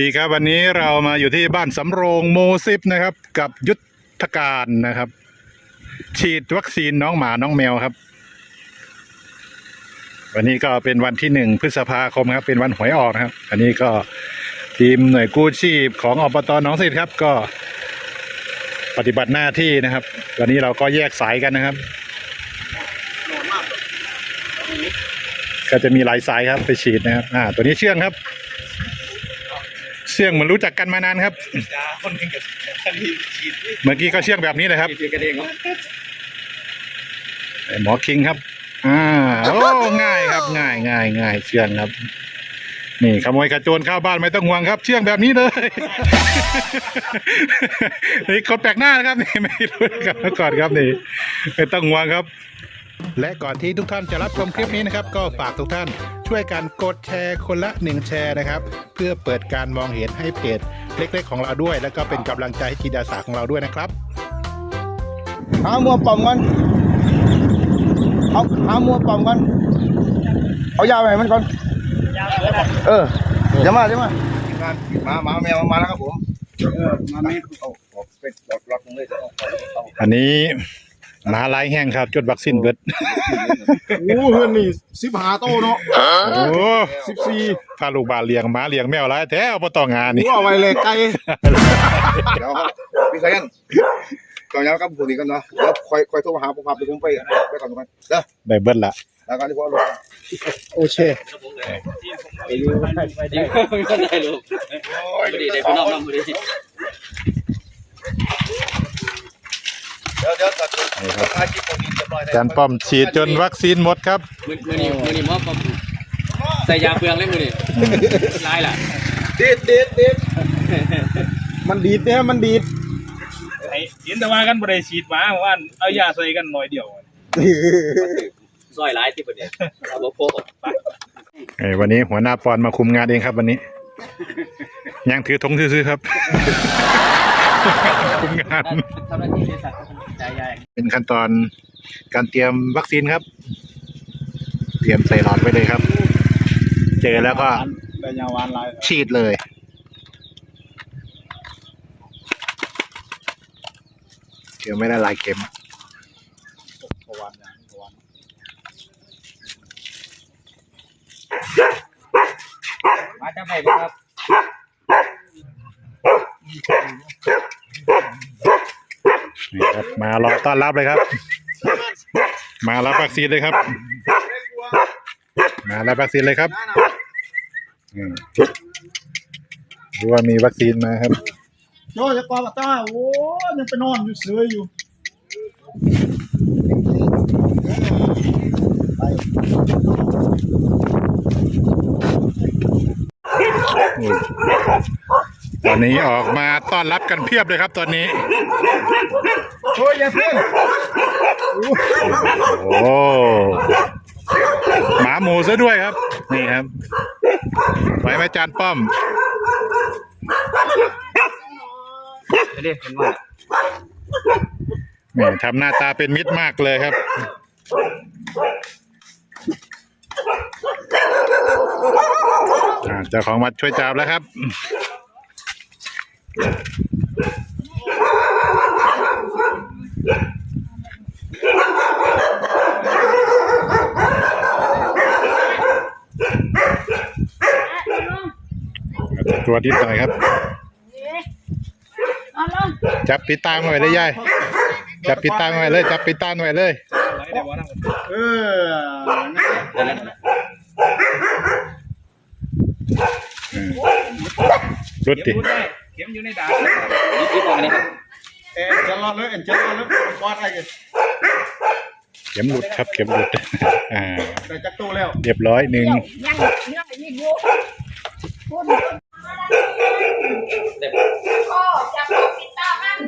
ดีครับวันนี้เรามาอยู่ที่บ้านสำโรงโมซิฟนะครับ กับยุทธการนะครับ ฉีดวัคซีนน้องหมาน้องแมวครับ วันนี้ก็เป็นวันที่หนึ่งพฤษภาคมครับ เป็นวันหวยออกนะครับ อันนี้ก็ทีมหน่วยกู้ชีพของอบตหน้องสิทธิ์ครับ ก็ปฏิบัติหน้าที่นะครับวันนี้เราก็แยกสายกันนะครับ ก็จะมีหลายสายครับไปฉีดนะครับ อ่า ตัวนี้เชื่องครับ เชื่องเหมือนรู้จักกันมานานครับ จ้าคนหนึ่งกับทันทีฉีดเมื่อกี้ก็เชื่องแบบนี้เลยครับ ฉีดกันเองเหรอหมอคิงครับ อ่า โอ้ ง่ายครับ ง่ายง่ายง่ายเชื่องครับ นี่ขโมยกระโจนเข้าบ้านไม่ต้องห่วงครับ เชื่องแบบนี้เลย นี่คนแปลกหน้านะครับนี่ไม่รู้กันมาก่อนครับนี่ไม่ต้องห่วงครับ และก่อนที่ทุกท่านจะรับชมคลิปนี้นะครับ ก็ฝากทุกท่านช่วยกันกดแชร์คนละหนึ่งแชร์นะครับ เพื่อเปิดการมองเห็นให้เพจเล็กๆ ของเราด้วย แล้วก็เป็นกำลังใจให้จิตอาสาของเราด้วยนะครับหามัวป่อมกันเอาหามัวป่อมกันเอายาไปให้มันก่อนเออเดี๋ยวมาเดี๋ยวมามามาแมวมาแล้วครับผมเออมาแม่เอาเอาไปล็อกล็อกตรงเลยจะเอาเอาอันนี้ หมาลายแห้งครับจดวัคซีนเบิดโอ้เฮือนนี่สิบหาโตเนาะโอ้สิบสี่พาลูกบาลเลี้ยงหมาเลี้ยงแมวหลายแท้บ่ต้องงานนี่หัวไว้เลยไก่เดี๋ยวครับพี่ชายันก่อนย้ำกับผู้นี้กันเนาะแล้วคอยคอยโทรหาผมพาไปผมไปไปก่อนกันเด้อได้เบิดละแล้วกันที่พ่อลงโอเคดีไม่ได้ลูกพอดีได้พี่น้องน้องพอดี เดี๋ยวเดี๋ยวตัดนี่ครับอาชีพผมมีเรียบร้อยอาจารย์ป้อมฉีดจนวัคซีนหมดครับ มือมือนี้มือนี้มอบปั๊มใส่ยาเปลืองเลยมือนี้ลายล่ะดีดดีดดีดมันดีดเนี่ยมันดีดไอ้เห็นแต่ว่ากันบริฉีดหมาเพราะว่าเอายาใส่กันหน่อยเดียวซอยหลายที่ประเด็นเอาบ่โพกเอ้ยวันนี้หัวหน้าปอนมาคุมงานเองครับวันนี้ ยังถือธงซื่อๆครับ คุมงาน ทำหน้าที่ในสัตว์ใจใหญ่ เป็นขั้นตอนการเตรียมวัคซีนครับ เตรียมใส่หลอดไว้เลยครับ เจอแล้วก็แต่ยาวานลายฉีดเลยเข็มไม่ได้หลายเข็มประวันอย่างประวันมาจับไปครับ นี่ครับ มารอต้อนรับเลยครับ มารับวัคซีนเลยครับ มารับวัคซีนเลยครับอืมรู้ว่ามีวัคซีนมาครับ โจ้จะกวาดตาโอ้ยังไปนอนอยู่เสืออยู่ ตอนนี้ออกมาต้อนรับกันเพียบเลยครับตอนนี้ โอ้ยอย่าเพิ่งโอ้หมาหมูซะด้วยครับ นี่ครับไหวไหมจานป้อมเรียกกันว่านี่ทำหน้าตาเป็นมิตรมากเลยครับอ่าเจ้าของวัดช่วยจับแล้วครับ ตัวนิดหน่อยครับเอาลงจับปิดตาไว้เลยยายจับปิดตาไว้เลย จับปิดตาไว้เลยไรเดี๋ยววันนั้นเออรุดเข็ดิม อยู่ได้เข็มอยู่ในดาบยิบยิบออกมานี่ครับเอ็นจะรอเลยเอ็นจะรอเลยกวาดอะไรกันเข็มหลุดครับเข็มหลุดอ่าแต่จักรตู้แล้วเรียบร้อยหนึ่งยังยังอีกอยู่พูดก็จะเอาปิดตามัน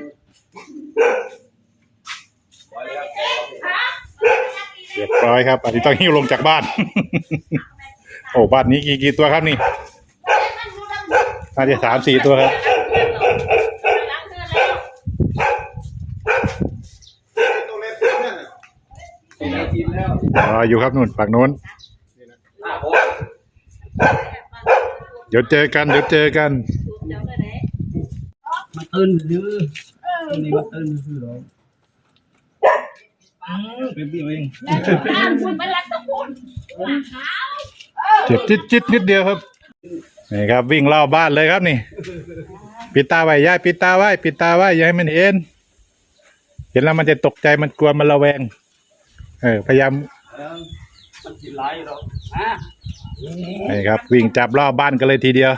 ฮะเรียบร้อยครับ อันนี้ต้องหิ้วลงจากบ้าน โอ้บ้านนี้กี่กี่ตัวครับนี่น่าจะสามสี่ตัวครับ ตู้เล็กเพื่อนน่ะ กิน อยู่ครับนู่นฝั่งนู้นห้าโพกดี๋ยวเจอกัน เดี๋ยวเจอกันมันตื่นดื้อนี่มันตื่นคือหรอเป็นพี่เองคุณเป็นรัตพุนเจ็บจิตจิตนิดเดียวครับ นี่ครับวิ่งรอบบ้านเลยครับนี่ ปิดตาไว้ย่ายปิดตาไว้ปิดตาไว้อย่าให้มันเห็น เห็นแล้วมันจะตกใจมันกลัวมันระแวง เออพยายาม มันสิไล่หรอกอะนี่ครับ วิ่งจับรอบบ้านกันเลยทีเดียว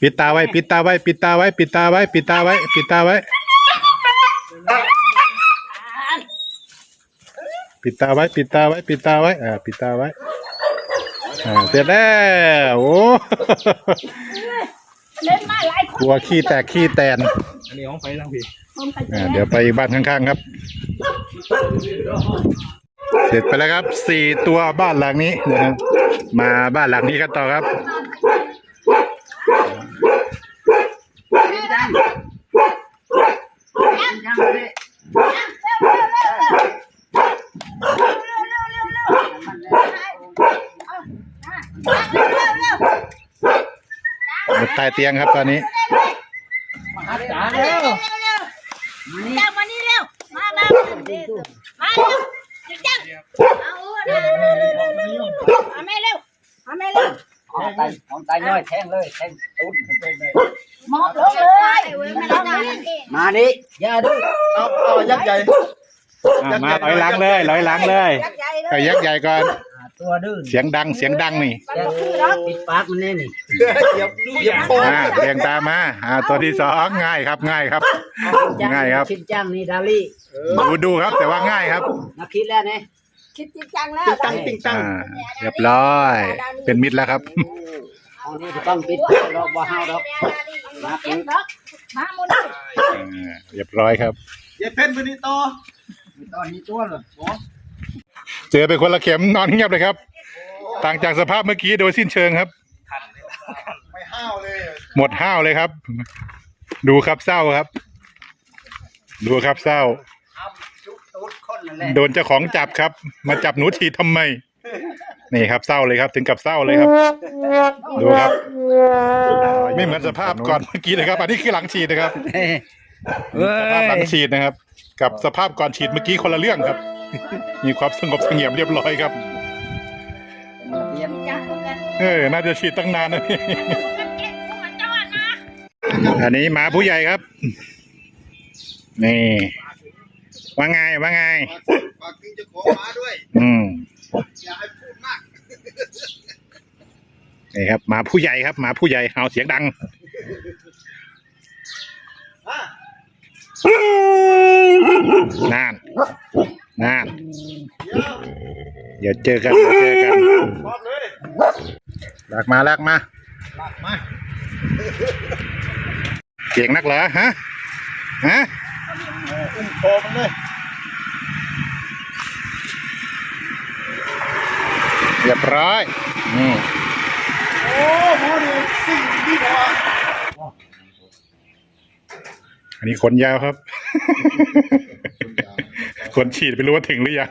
ปิดตาไว้ ปิดตาไว้ ปิดตาไว้ ปิดตาไว้ ปิดตาไว้ ปิดตาไว้ ปิดตาไว้ ปิดตาไว้ ปิดตาไว้อ่าปิดตาไว้อ่าเสร็จแล้วโอ้ เล่นมาหลายคกลัวขี้แตกขี้แตนอันนี้ของไฟทั้งพี่นไปอ่าเดี๋ยวไปบ้านข้างๆครับ เสร็จไปแล้วครับสี่ตัวบ้านหลังนี้นะครับ มาบ้านหลังนี้กันต่อครับอยู่ใต้เตียงครับตอนนี้จ๋าเร็วจังมานี่เร็วมามามาเร็วมาเร็วจังเอาเร็วเร็วเร็วเร็วเร็วมาแม่เร็วมาแม่เร็ว ของตายของตายน้อยแทงเลยแทงตุ้นมอบลงเลยไม่ได้มาดิอย่าดื้อเอาเอายักษ์ใหญ่อะมาลอยหลังเลยลอยหลังเลยยักษ์ใหญ่เลก็ยยักษ์ใหญ่ก่อน ตัวดื้อเสียงดังเสียงดังนี่มันคือรักปิดปากมันแน่นี่เหยียบเหยียบโคออ่าเรียงตามมาอ่าตัวที่สองง่ายครับง่ายครับ ง่ายครับคิดจังนี่ดาลี่ดูดูครับแต่ว่าง่ายครับนักคิดแล้วเนี่ยคิดจริงจังแล้ว ตั้งติ้งตั้งอ่าเรียบร้อย เป็นมิตรแล้วครับ เอานี่ต้องปิดรอบว่าเฮาดอกมาเก็บดอกมาหมดอ่าเรียบร้อยครับเหยียบเพ่นไปนี่ต่อตอนนี้ตัวเลยเจอไปคนละเข็มนอนเงียบเลยครับ ต่างจากสภาพเมื่อกี้โดยสิ้นเชิงครับ ไม่ห้าวเลย หมดห้าวเลยครับ ดูครับเศร้าครับ ดูครับเศร้าชุบตูดคนนั่นแหละโดนเจ้าของจับครับ มาจับหนูทีทำไม นี่ครับเศร้าเลยครับ ถึงกับเศร้าเลยครับ ดูครับ ไม่เหมือนสภาพก่อนเมื่อกี้เลยครับ อันนี้คือหลังฉีดนะครับเฮ้ยสภาพหลังฉีดนะครับ กับสภาพก่อนฉีดเมื่อกี้คนละเรื่องครับ มีความสงบเสงี่ยมเรียบร้อยครับเตรียมจังกันเออน่าจะฉีดตั้งนานนะนี่กันเก็บของมันจ้านะอันนี้หมาผู้ใหญ่ครับ นี่ว่าไงว่าไงฝากทิ้งเจ้าของมาด้วย อืม นี่ครับหมาผู้ใหญ่ครับหมาผู้ใหญ่เห่าเสียงดังอะนานนานเดี๋ยวเจอกันเดี๋ยวเจอกันบอกเลยลากมาลากมามาเก่งนักเหรอฮะฮะอุ้มคอมันเลย เรียบร้อยนี่โอ้โหนี่สิ่งที่บอกว่าอันนี้ขนยาวครับ ขนฉีดไม่รู้ว่าถึงหรือยัง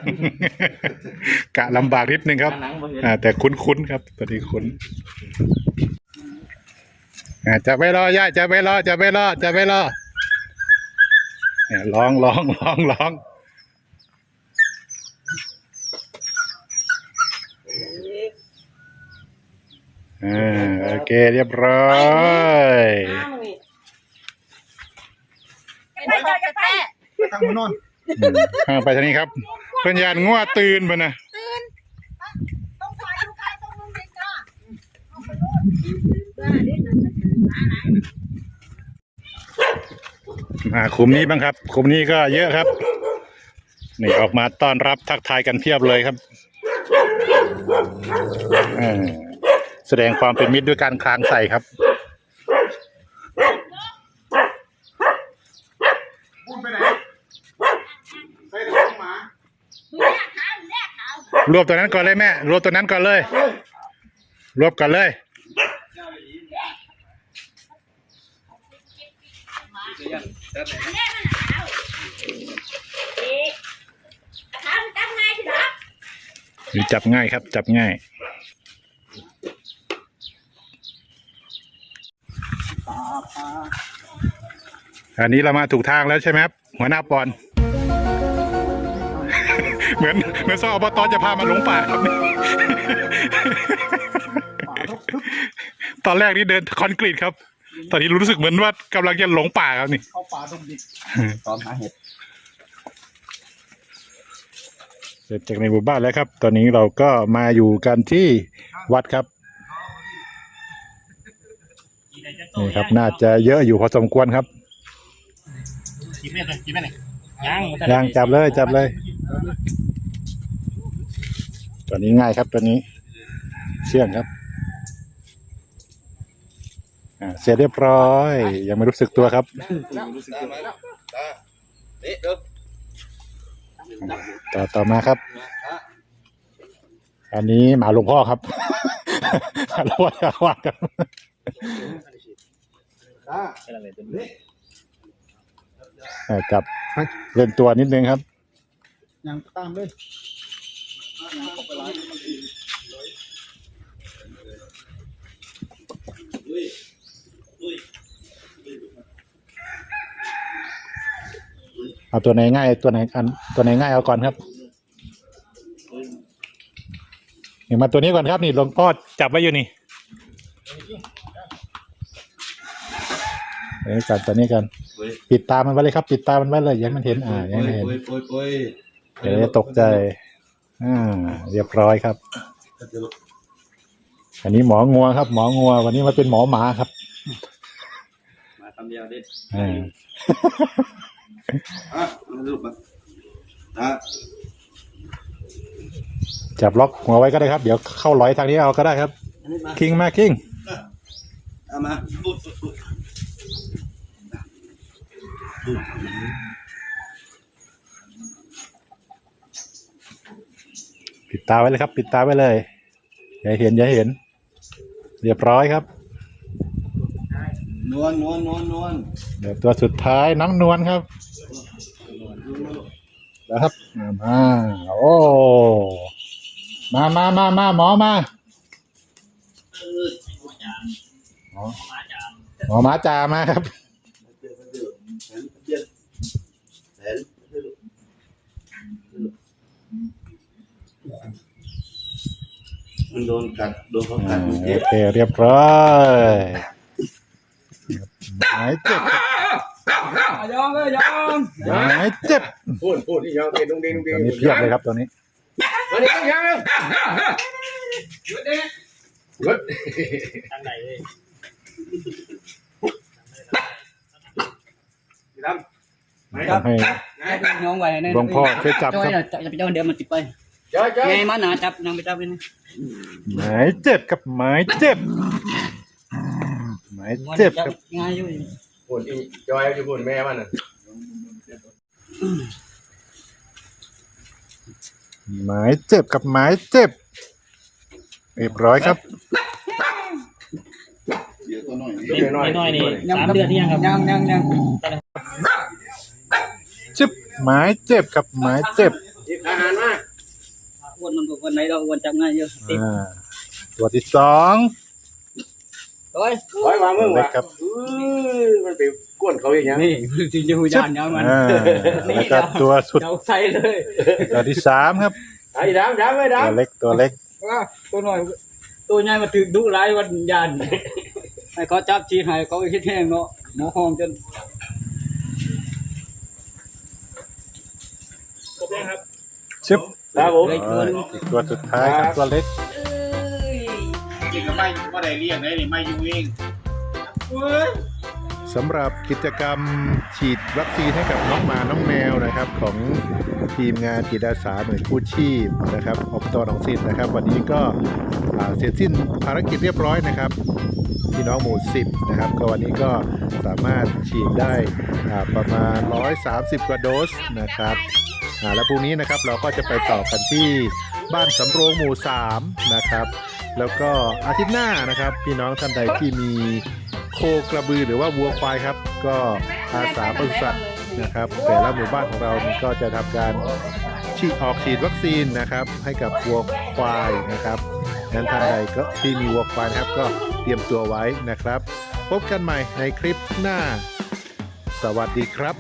กะลำบากนิดนึงครับหนังบ่เห็นอ่า แต่คุ้นๆครับตอนนี้คุ้นอ่าจะไม่รอย่าจะไม่รอจะไม่รอจะไม่รอเนี่ยร้องร้องร้องร้อง อ่าโอเคเรียบร้อยไอ้เจ้าจะแท้ตั้งมานอนอืมอ่าไปทางนี้ครับเพื่อนยานง่วตื่นไปนะต้องไปต้องไปต้องมึงเด็กจ้าอ่าคุมนี้บ้างครับคุมนี้ก็เยอะครับนี่ออกมาต้อนรับทักทายกันเพียบเลยครับอ่า แสดงความเป็นมิตรด้วยการคลางใส่ครับพูดไปไหนใส่ท้องหมาแลกขาวแลกขาวรวบตัวนั้นก่อนเลยแม่ รวบตัวนั้นก่อนเลย รวบก่อนเลยแลกมันขาวเอ๊ะขาวจับง่ายที่รักจับง่ายครับ จับง่าย อันนี้เรามาถูกทางแล้วใช่ไหมครับหัวหน้าปอน เหมือนเหมือนซออบตจะพามาหลงป่าครับ ตอนแรกนี่เดินคอนกรีตครับ ตอนนี้รู้สึกเหมือนว่ากำลังจะหลงป่าครับนี่ เข้าป่าตรงดิบพร้อมหาเห็ดเสร็จจากในหมู่บ้านแล้วครับ ตอนนี้เราก็มาอยู่กันที่วัดครับนี่ครับ น่าจะเยอะอยู่พอสมควรครับ กินไม่เลยกินไม่เลยยังย่างจับเลยจับเลย ตัวนี้ง่ายครับตัวนี้ เชื่องครับอ่าเสร็จเรียบร้อย ยังไม่รู้สึกตัวครับนี่เด้อต่อต่อมาครับ อันนี้หมาหลวงพ่อครับหมาหลวงพ่อชาวบ้านครับอ่า เอ่อจับเล่นตัวนิดนึงครับ ยังตามเลยเอาตัวไหนง่ายตัวไหนอันตัวไหนง่ายเอาก่อนครับนี่มาตัวนี้ก่อนครับนี่หลวงพ่อจับไว้อยู่นี่ เอ้ยกันตัวนี้กันปิดตามันไว้เลยครับ ปิดตามันไว้เลยอยังมันเห็นอ่าอยังไม่เห็นโอ้ยโอ้ยโอ้ยเดี๋ยวจะตกใจ อ่า เรียบร้อยครับ อันนี้หมองัวครับ หมองัว วันนี้มาเป็นหมอหมาครับมาคำเดียวเด็ดอ่าอะมาลูกมาอะจับล็อกหัวไว้ก็ได้ครับ เดี๋ยวเข้าร้อยทางนี้เอาก็ได้ครับ อันนี้มาคิงมาคิงเอามา ปิดตาไว้เลยครับ ปิดตาไว้เลย อย่าเห็น อย่าเห็น เรียบร้อยครับ นวลนวลนวลนวลเดี๋ยวตัวสุดท้ายน้องนวลครับแล้วครับมาโอ้มามามามาหมอมาหมอหมอหมาจ่ามาครับ มันโดนกัดโดนเขาอ่ากัดมันโอเจ็บเคเรียบร้อยหายเจ็บยองเลยยองหายเจ็บพูดพูดที่ยาวเตะดงเดงดงเดตัวงนี้เพียบเลยครับตัวนี้มาดิยังทางไหนเลยให้น้องไว้เนี่ยหลวงพ่อช่วยจับจ้อยครับ จะไปเจ้าเดี๋ยวมันติดไป จ้อยจ้อยไงมันหนาจับนางไปจับเลยนะหมายเจ็บครับหมายเจ็บหมายเจ็บครับง่ายอยู่พูดอีจอยอยู่พูดแม่มันน่ะหมายเจ็บกับหมายเจ็บเรียบร้อยครับไม่น้อยนี่สามเดือนที่ยังครับยังยังยังจึบหมายเจ็บกับหมายเจ็บอาหารมาอ้ วนมันบอกวันไหนเราอ้วนจับง่ายเยอะติดอ่าตัวที่สองร้อยไว้วางมึงเล็วะกครับมันไปก้วนเขาอย่างนี้นี่จริงจะหูยานยังมันอ่าแล้วก็ตัวสุดเดาใส่เลยตัวที่สามครับ ไอ้ดำดำไอ้ตัวดำเล็กตัวเล็กว่าตัวหน่อย ตัวใหญ่มาถึงดุร้ายวันยานให้เขาจับชีให้เขาคิดแห้งเนาะหมอห้องจนครบยัง ครับชึบครับผมอ่าอีกตัวสุดท้ายครับตัวเล็กกินก็ไม่ก็ได้เรียกเลยนี่ไม่อยู่เองสำหรับกิจกรรมฉีดวัคซีนให้กับน้องหมาน้องแมวนะครับ ของทีมงานจิตอาสาหน่วยกู้ชีพนะครับอบตหนองสิทธิ์นะครับ วันนี้ก็อ่าเสร็จสิ้นภารกิจเรียบร้อยนะครับ พี่น้องหมู่ 10 นะครับ ก็วันนี้ก็สามารถฉีดได้อ่าประมาณ 130 กว่าโดสนะครับ อ่าแล้วพรุ่งนี้นะครับเราก็จะไปต่อกันที่บ้านสำโรงหมู่3นะครับ แล้วก็อาทิตย์หน้านะครับ พี่น้องท่านใดที่มีโคกระบือหรือว่าวัวควายครับ ก็อาสาปศุสัตว์นะครับแต่ละหมู่บ้านของเราก็จะทำการฉีดออกฉีดวัคซีนนะครับ ให้กับวัวควายนะครับงั้นท่านใดก็ที่มีวัวควายนะครับก็เตรียมตัวไว้นะครับ พบกันใหม่ในคลิปหน้า สวัสดีครับ